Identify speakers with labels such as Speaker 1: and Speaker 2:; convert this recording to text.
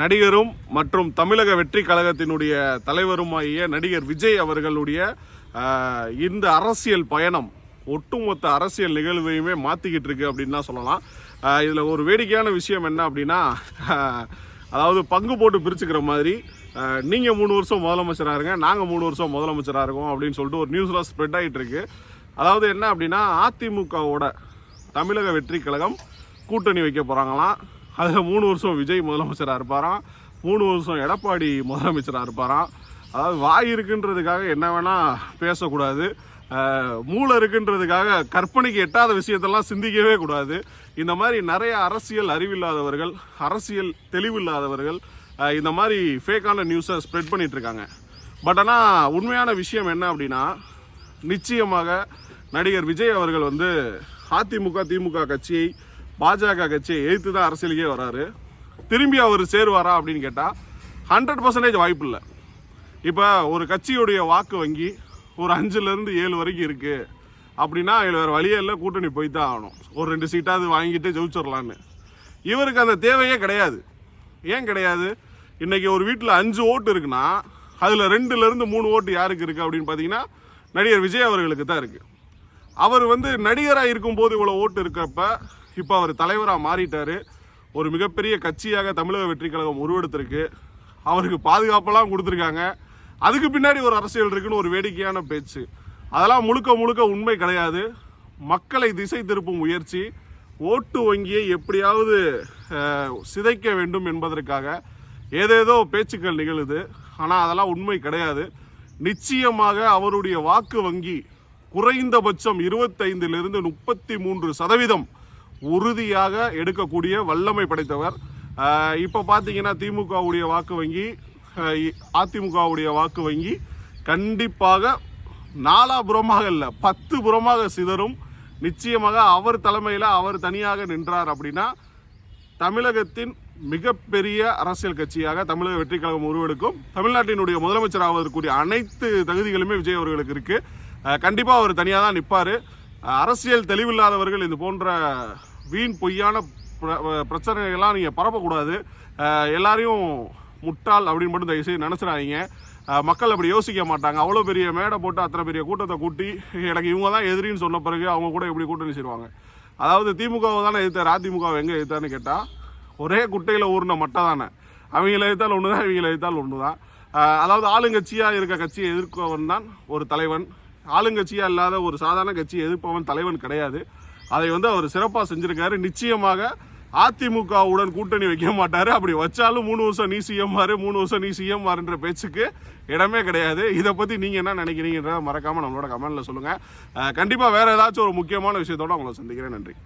Speaker 1: நடிகரும் மற்றும் தமிழக வெற்றி கழகத்தினுடைய தலைவருமாகிய நடிகர் விஜய் அவர்களுடைய இந்த அரசியல் பயணம் ஒட்டுமொத்த அரசியல் நிகழ்வையுமே மாற்றிக்கிட்டு இருக்கு அப்படின்னு தான் சொல்லலாம். இதில் ஒரு வேடிக்கையான விஷயம் என்ன அப்படின்னா அதாவது பங்கு போட்டு பிரிச்சுக்கிற மாதிரி நீங்கள் மூணு வருஷம் முதலமைச்சராக இருங்க நாங்கள் மூணு வருஷம் முதலமைச்சராக இருக்கோம் அப்படின்னு சொல்லிட்டு ஒரு நியூஸ்லாம் ஸ்ப்ரெட் ஆகிட்டு இருக்கு. அதாவது என்ன அப்படின்னா அதிமுகவோட தமிழக வெற்றி கழகம் கூட்டணி வைக்க போகிறாங்களாம் அதில் மூணு வருஷம் விஜய் முதலமைச்சராக இருப்பாராம் மூணு வருஷம் எடப்பாடி முதலமைச்சராக இருப்பாராம் அதாவது வாய் இருக்குன்றதுக்காக என்ன வேணால் பேசக்கூடாது. மூளை இருக்குன்றதுக்காக கற்பனைக்கு எட்டாத விஷயத்தெல்லாம் சிந்திக்கவே கூடாது. இந்த மாதிரி நிறைய அரசியல் அறிவில்லாதவர்கள் அரசியல் தெளிவில்லாதவர்கள் இந்த மாதிரி ஃபேக்கான நியூஸை ஸ்ப்ரெட் பண்ணிகிட்ருக்காங்க பட் ஆனால் உண்மையான விஷயம் என்ன அப்படின்னா நிச்சயமாக நடிகர் விஜய் அவர்கள் வந்து அதிமுக திமுக கட்சியை பாஜக கட்சியை எதிர்த்து தான் அரசியலுக்கே வராரு. திரும்பி அவர் சேருவாரா அப்படின்னு கேட்டால் ஹண்ட்ரட் பர்சன்டேஜ் வாய்ப்பு இல்லை. இப்போ ஒரு கட்சியுடைய வாக்கு வங்கி ஒரு அஞ்சுலேருந்து ஏழு வரைக்கும் இருக்குது அப்படின்னா இதில் வேறு வழியே இல்லை கூட்டணி போய் தான் ஆகணும். ஒரு ரெண்டு சீட்டாவது வாங்கிட்டு ஜெயிச்சிடலான்னு இவருக்கு அந்த தேவையே கிடையாது. ஏன் கிடையாது? இன்றைக்கி ஒரு வீட்டில் அஞ்சு ஓட்டு இருக்குன்னா அதில் ரெண்டுலேருந்து மூணு ஓட்டு யாருக்கு இருக்குது அப்படின்னு பார்த்தீங்கன்னா நடிகர் விஜய் அவர்களுக்கு தான் இருக்குது அவர் வந்து நடிகராக இருக்கும்போது இவ்வளோ ஓட்டு இருக்கப்ப இப்போ அவர் தலைவராக மாறிட்டார். ஒரு மிகப்பெரிய கட்சியாக தமிழக வெற்றி கழகம் உருவெடுத்திருக்கு. அவருக்கு பாதுகாப்பெல்லாம் கொடுத்துருக்காங்க. அதுக்கு பின்னாடி ஒரு அரசியல் இருக்குன்னு ஒரு வேடிக்கையான பேச்சு. அதெல்லாம் முழுக்க முழுக்க உண்மை கிடையாது. மக்களை திசை திருப்பும் முயற்சி. ஓட்டு வங்கியை எப்படியாவது சிதைக்க வேண்டும் என்பதற்காக ஏதேதோ பேச்சுக்கள் நிகழுது. ஆனால் அதெல்லாம் உண்மை கிடையாது. நிச்சயமாக அவருடைய வாக்கு வங்கி குறைந்தபட்சம் இருபத்தைந்திலிருந்து முப்பத்தி மூன்று சதவீதம் உறுதியாக எடுக்கக்கூடிய வல்லமை படைத்தவர். இப்போ பார்த்தீங்கன்னா திமுகவுடைய வாக்கு வங்கி அதிமுகவுடைய வாக்கு வங்கி கண்டிப்பாக நாலாபுறமாக இல்லை பத்து புறமாக சிதறும். நிச்சயமாக அவர் தலைமையில் அவர் தனியாக நின்றார் அப்படின்னா தமிழகத்தின் மிகப்பெரிய அரசியல் கட்சியாக தமிழக வெற்றி கழகம் உருவெடுக்கும். தமிழ்நாட்டினுடைய முதலமைச்சர் ஆவதற்குரிய அனைத்து தகுதிகளுமே விஜய் அவர்களுக்கு இருக்கு. கண்டிப்பாக அவர் தனியாக தான் நிற்பார் அரசியல் தெளிவில்லாதவர்கள் இது போன்ற வீண் பொய்யான பிரச்சனைகள்லாம் நீங்கள் பரப்பக்கூடாது. எல்லாரையும் முட்டாள் அப்படின்னு மட்டும் தயவுசெய்து நினைச்சிடாதீங்க. அஹ் மக்கள் அப்படி யோசிக்க மாட்டாங்க. அவ்வளோ பெரிய மேடை போட்டு அத்தனை பெரிய கூட்டத்தை கூட்டி எனக்கு இவங்க தான் எதிரின்னு சொன்ன பிறகு அவங்க கூட எப்படி கூட்டணி செய்வாங்க அதாவது திமுகவை தானே எதிர்த்தார் அதிமுக எங்கே எதிர்த்தான்னு கேட்டால் ஒரே குட்டையில் ஊர்ன மட்டை தானே. அவங்கள எதிர்த்தால் ஒன்று தான் இவங்களை எதிர்த்தால் ஒன்று தான் அதாவது ஆளுங்கட்சியாக இருக்க கட்சியை எதிர்க்கவன் தான் ஒரு தலைவன். ஆளுங்கட்சியாக இல்லாத ஒரு சாதாரண கட்சியை எதிர்ப்பவன் தலைவன் கிடையாது. அதை வந்து அவர் சிறப்பாக செஞ்சுருக்காரு. நிச்சயமாக அதிமுகவுடன் கூட்டணி வைக்க மாட்டார். அப்படி வச்சாலும் மூணு வருஷம் நீ சிஎம் மாறு மூணு வருஷம் நீ சிஎம் மாறுன்ற பேச்சுக்கு இடமே கிடையாது. இதை பற்றி நீங்கள் என்ன நினைக்கிறீங்கன்றத மறக்காமல் நம்மளோட கமெண்டில் சொல்லுங்கள் கண்டிப்பாக வேறு ஏதாச்சும் ஒரு முக்கியமான விஷயத்தோட உங்களை சந்திக்கிறேன். நன்றி.